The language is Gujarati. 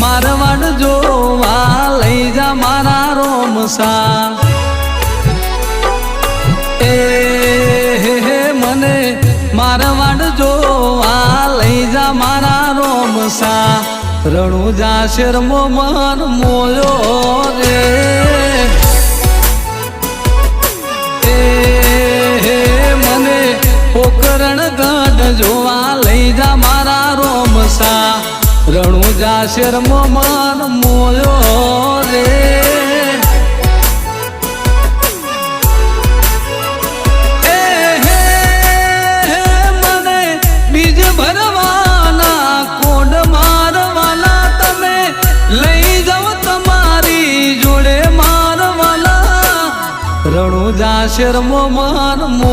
મારવાડ જોવા લઈ જા મારા રોમસા એ હે હે મને મારવાડ જોવા લઈ જા મારા રોમસા રણુજા શેરમો મન મોયો રે. પોકરણ ગઢ જોવા લઈ જા મારા રોમસા રણુજા શેર મન મોયો રે. રણુજા શર્મો મન મો